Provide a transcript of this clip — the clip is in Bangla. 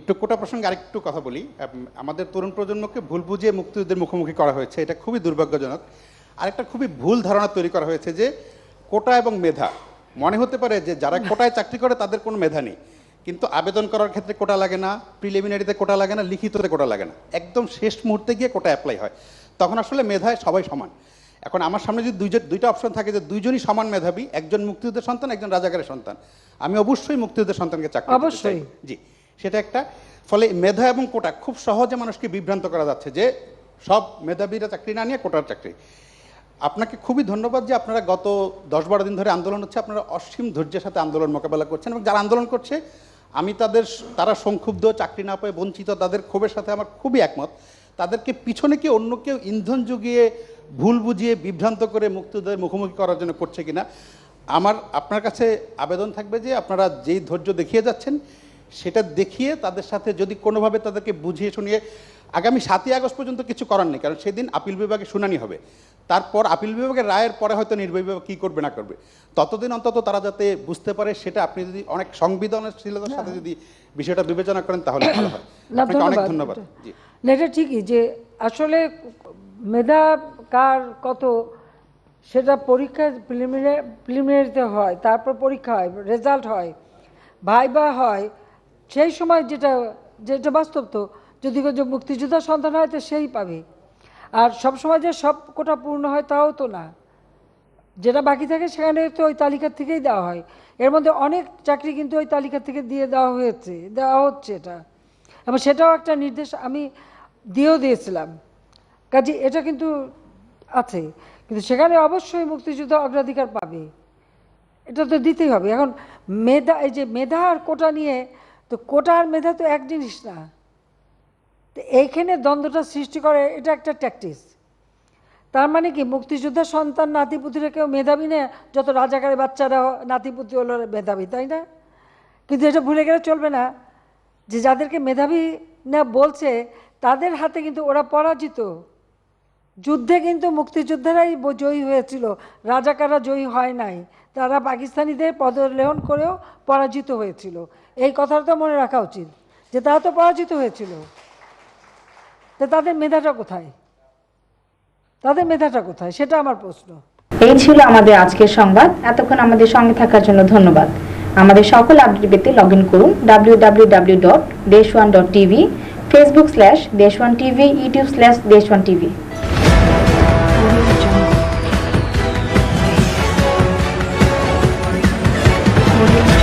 একটু কোটা প্রসঙ্গে আরেকটু কথা বলি। আমাদের তরুণ প্রজন্মকে ভুল বুঝিয়ে মুক্তিযুদ্ধের মুখোমুখি করা হয়েছে এটা খুবই দুর্ভাগ্যজনক। আরেকটা খুবই ভুল ধারণা তৈরি করা হয়েছে যে কোটা এবং মেধা মনে হতে পারে যে যারা কোটায় চাকরি করে তাদের কোনো মেধা নেই কিন্তু আবেদন করার ক্ষেত্রে কোটা লাগে না প্রিলিমিনারিতে কোটা লাগে না লিখিততে কোটা লাগে না। একদম শেষ মুহূর্তে গিয়ে কোটা অ্যাপ্লাই হয়। তখন আসলে মেধায় সবাই সমান। এখন আমার সামনে যদি দুইজন দুইটা অপশন থাকে যে দুইজনই সমান মেধাবী একজন মুক্তিযুদ্ধের সন্তান একজন রাজাকারের সন্তান আমি অবশ্যই মুক্তিযুদ্ধের সন্তানকে চাকরি অবশ্যই। জি। সেটা একটা। ফলে মেধা এবং কোটা খুব সহজে মানুষকে বিভ্রান্ত করা যাচ্ছে যে সব মেধাবীরা চাকরি না নিয়ে কোটার চাকরি। আপনাকে খুবই ধন্যবাদ যে আপনারা গত দশ বারো দিন ধরে আন্দোলন হচ্ছে, আপনারা অসীম ধৈর্যের সাথে আন্দোলন মোকাবেলা করছেন এবং যারা আন্দোলন করছে, আমি তাদের তারা সংক্ষুব্ধ, চাকরি না পেয়ে বঞ্চিত, তাদের ক্ষোভের সাথে আমার খুবই একমত। তাদেরকে পিছনে কি অন্য কেউ ইন্ধন জুগিয়ে ভুল বুঝিয়ে বিভ্রান্ত করে মুক্তিযুদ্ধের মুখোমুখি করার জন্য করছে কিনা, আমার, আপনার কাছে আবেদন থাকবে যে আপনারা যেই ধৈর্য দেখিয়ে যাচ্ছেন সেটা দেখিয়ে তাদের সাথে যদি কোনোভাবে তাদেরকে বুঝিয়ে শুনিয়ে আগামী সাতই আগস্ট পর্যন্ত কিছু করার নেই কারণ সেদিন আপিল বিভাগে শুনানি হবে। তারপর আপিল বিভাগের রায়ের পরে হয়তো নির্বাহী বিভাগ কী করবে না করবে। ততদিন অন্তত তারা যাতে বুঝতে পারে সেটা আপনি যদি অনেক সংবেদনশীলতার সাথে যদি বিষয়টা বিবেচনা করেন তাহলে ভালো হয়। আপনাকে অনেক ধন্যবাদ। ধন্যবাদ। জি। না এটা ঠিকই যে আসলে মেধা কার কত সেটা পরীক্ষা প্রিলিমিনারি প্রিলিমিনারিতে হয় তারপর পরীক্ষা হয় রেজাল্ট হয় ভাইবা হয় সেই সময় যেটা যেটা বাস্তব তো, যদি কেউ যে মুক্তিযোদ্ধা সন্তান হয় তো সেই পাবে। আর সব সময় যে সব কোটা পূর্ণ হয় তাও তো না। যেটা বাকি থাকে সেখানে তো ওই তালিকা থেকেই দেওয়া হয়। এর মধ্যে অনেক চাকরি কিন্তু ওই তালিকা থেকে দিয়ে দেওয়া হয়েছে, দেওয়া হচ্ছে এটা। এবং সেটাও একটা নির্দেশ আমি দিয়েও দিয়েছিলাম। কাজে এটা কিন্তু আছে, কিন্তু সেখানে অবশ্যই মুক্তিযুদ্ধ অগ্রাধিকার পাবে। এটা তো দিতেই হবে। এখন মেধা, এই যে মেধা আর কোটা নিয়ে তো কোটা আর মেধা তো এক জিনিস না। তো এইখানে দ্বন্দ্বটা সৃষ্টি করে, এটা একটা ট্যাকটিস তার মানে কি মুক্তিযোদ্ধার সন্তান নাতিপুতিরা কেউ মেধাবী না, যত রাজাকারের বাচ্চারা নাতিপুতি হলো মেধাবী, তাই না? কিন্তু এটা ভুলে গেলে চলবে না যে যাদেরকে মেধাবী না বলছে, তাদের হাতে কিন্তু ওরা পরাজিত। যুদ্ধে কিন্তু মুক্তিযোদ্ধারাই জয়ী হয়েছিল। রাজাকাররা জয়ী হয় নাই। তারা পাকিস্তানিদের পদলেহন করেও পরাজিত হয়েছিল। এই কথাটা তো মনে রাখা উচিত যে তারা তো পরাজিত হয়েছিল। তো তাদের মেধাটা কোথায়? তাদের মেধাটা কোথায়? সেটা আমার প্রশ্ন। এই ছিল আমাদের আজকের সংবাদ। এতক্ষণ আমাদের সঙ্গে থাকার জন্য ধন্যবাদ। আমাদের সকল আপডেট পেতে লগ ইন করুন W W W dot Desh one dot TV Facebook slash Desh one TV YouTube slash Desh one TV audio.